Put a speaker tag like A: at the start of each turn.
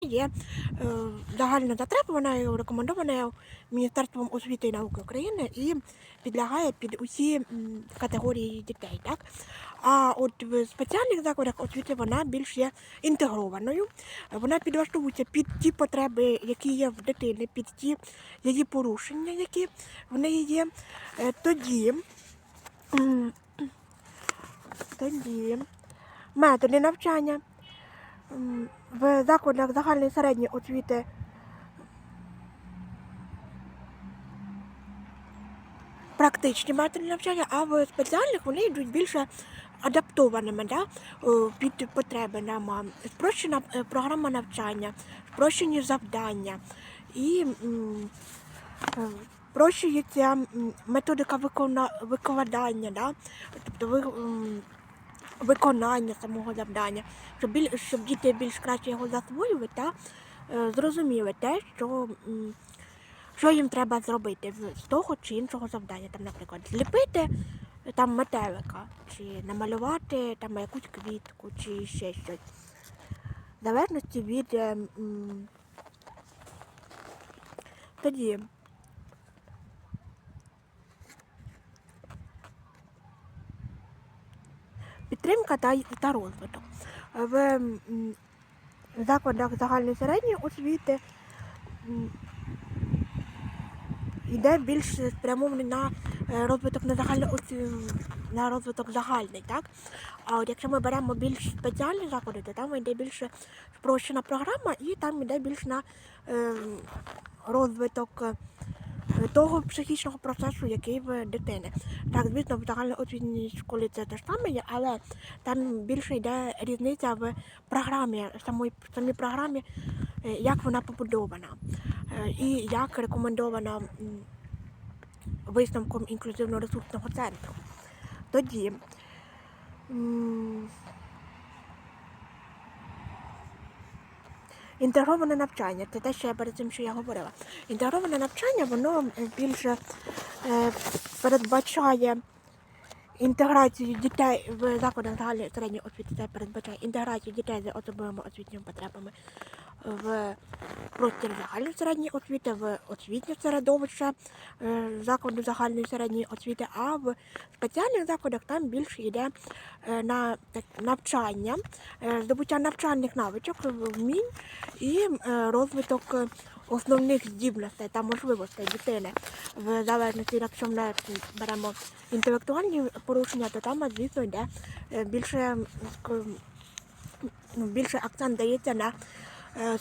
A: Є е, загальна затребувана, рекомендована Міністерством освіти і науки України і підлягає під усі категорії дітей. Так? А от в спеціальних закладах освіти вона більш є інтегрованою. Вона підлаштовується під ті потреби, які є в дитини, під ті її порушення, які в неї є. Е, Тоді, тоді методи навчання. В закладах загальної середньої освіти практичні методи навчання, а в спеціальних вони йдуть більше адаптованими да? під потреби нам. Спрощена е, програма навчання, спрощені завдання і е, спрощується методика викладання, да? тобто ви, виконання самого завдання, щоб, біль... щоб діти більш краще його засвоювали та е, зрозуміли те, що, що їм треба зробити з- з того чи іншого завдання. Там, наприклад, зліпити е, там метелика, чи намалювати там якусь квітку, чи ще щось. В залежності від е, м, тоді. Підтримка та, та розвиток. В закладах загальної середньої освіти йде більш спрямований на е, розвиток на загальний на розвиток загальний, так? А от якщо ми беремо більш спеціальні заклади, то там йде більш спрощена програма і там йде більш на е, розвиток е, того психічного процесу, який в дитини. Так, звісно, в загальноосвітній школі це те ж саме, є, але там більше йде різниця в програмі, самої самій програмі, е, як вона побудована е, і як рекомендована висновком інклюзивно-ресурсного центру. Тоді інтегроване навчання це те, що я перед цим, що я говорила. Інтегроване навчання, воно більше е, передбачає інтеграцію дітей в закладах загальної середньої освіти, це передбачає інтеграцію дітей з особливими освітніми потребами в простір загальної середньої освіти, в освітнє середовище е, закладу загальної середньої освіти, а в спеціальних закладах там більше йде е, на навчання, е, здобуття навчальних навичок, вмінь і розвиток основних здібностей та можливостей дитини. В залежності, якщо ми беремо інтелектуальні порушення, то там, звісно, йде більше, ну, більше акцент дається на uh,